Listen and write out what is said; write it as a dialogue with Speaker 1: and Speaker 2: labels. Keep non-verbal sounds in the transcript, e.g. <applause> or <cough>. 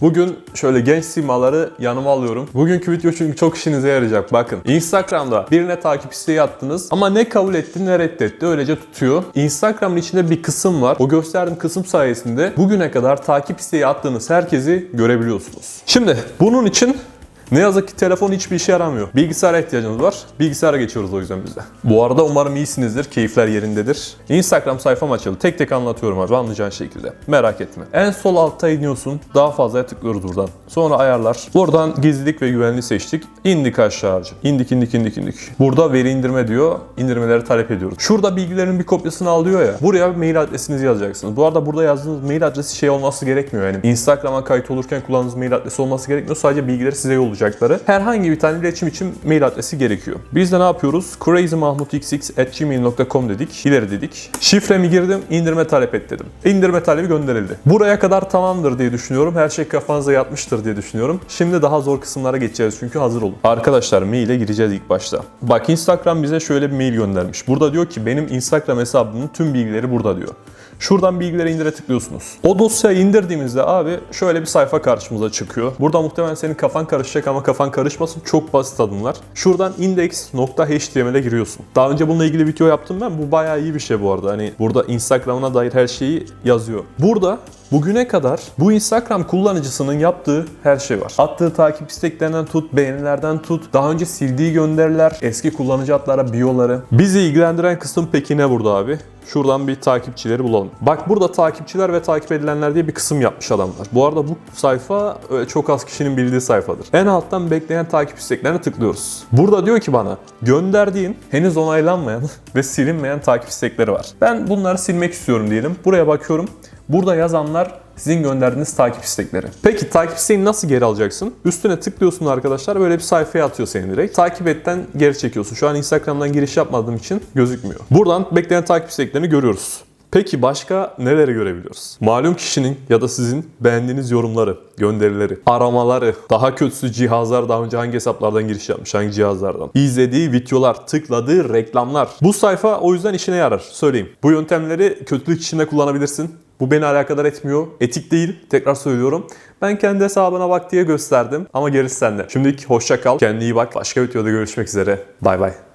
Speaker 1: Bugün şöyle genç simaları yanıma alıyorum. Bugünkü video çünkü çok işinize yarayacak. Bakın Instagram'da birine takip isteği attınız ama ne kabul etti ne reddetti öylece tutuyor. Instagram'ın içinde bir kısım var. O gösterdiğim kısım sayesinde bugüne kadar takip isteği attığınız herkesi görebiliyorsunuz. Şimdi bunun için ne yazık ki telefon hiçbir işe yaramıyor. Bilgisayara ihtiyacınız var. Bilgisayara geçiyoruz o yüzden biz de. Bu arada umarım iyisinizdir. Keyifler yerindedir. Instagram sayfam açıldı. Tek tek anlatıyorum abi anlayacağın şekilde. Merak etme. En sol altta iniyorsun. Daha fazlaya tıklıyoruz buradan. Sonra ayarlar. Buradan gizlilik ve güvenliği seçtik. İndik aşağıcı. İndik indik indik indik. Burada veri indirme diyor. İndirmeleri talep ediyoruz. Şurada bilgilerin bir kopyasını alıyor ya. Buraya mail adresinizi yazacaksınız. Bu arada burada yazdığınız mail adresi şey olması gerekmiyor yani. Instagram'a kayıt olurken kullandığınız mail adresi olması gerekmiyor. Sadece bilgileri size yollayacakları. Herhangi bir tane iletişim için mail adresi gerekiyor. Biz de ne yapıyoruz? crazymahmutxx@gmail.com dedik. İleri dedik. Şifremi girdim, indirme talep et dedim. İndirme talebi gönderildi. Buraya kadar tamamdır diye düşünüyorum. Her şey kafanıza yatmıştır diye düşünüyorum. Şimdi daha zor kısımlara geçeceğiz çünkü hazır olun. Arkadaşlar maile gireceğiz ilk başta. Bak Instagram bize şöyle bir mail göndermiş. Burada diyor ki benim Instagram hesabımın tüm bilgileri burada diyor. Şuradan bilgileri indire tıklıyorsunuz. O dosyayı indirdiğimizde abi şöyle bir sayfa karşımıza çıkıyor. Burada muhtemelen senin kafan karışacak ama kafan karışmasın. Çok basit adımlar. Şuradan index.html'e giriyorsun. Daha önce bununla ilgili video yaptım ben. Bu bayağı iyi bir şey bu arada. Hani burada Instagram'ına dair her şeyi yazıyor. Burada Bugüne kadar bu Instagram kullanıcısının yaptığı her şey var. Attığı takip isteklerinden tut, beğenilerden tut, daha önce sildiği gönderiler, eski kullanıcı adlara, biyoları. Bizi ilgilendiren kısım peki ne burada abi? Şuradan bir takipçileri bulalım. Bak burada takipçiler ve takip edilenler diye bir kısım yapmış adamlar. Bu arada bu sayfa öyle çok az kişinin bildiği sayfadır. En alttan bekleyen takip isteklerine tıklıyoruz. Burada diyor ki bana gönderdiğin henüz onaylanmayan <laughs> ve silinmeyen takip istekleri var. Ben bunları silmek istiyorum diyelim. Buraya bakıyorum. Burada yazanlar sizin gönderdiğiniz takip istekleri. Peki takip isteğini nasıl geri alacaksın? Üstüne tıklıyorsun arkadaşlar böyle bir sayfaya atıyor seni direkt. Takip etten geri çekiyorsun. Şu an Instagram'dan giriş yapmadığım için gözükmüyor. Buradan bekleyen takip isteklerini görüyoruz. Peki başka neleri görebiliyoruz? Malum kişinin ya da sizin beğendiğiniz yorumları, gönderileri, aramaları, daha kötüsü cihazlar daha önce hangi hesaplardan giriş yapmış, hangi cihazlardan, izlediği videolar, tıkladığı reklamlar. Bu sayfa o yüzden işine yarar, söyleyeyim. Bu yöntemleri kötülük içinde kullanabilirsin. Bu beni alakadar etmiyor. Etik değil. Tekrar söylüyorum. Ben kendi hesabına bak diye gösterdim. Ama gerisi sende. Şimdilik hoşça kal. Kendine iyi bak. Başka videoda görüşmek üzere. Bay bay.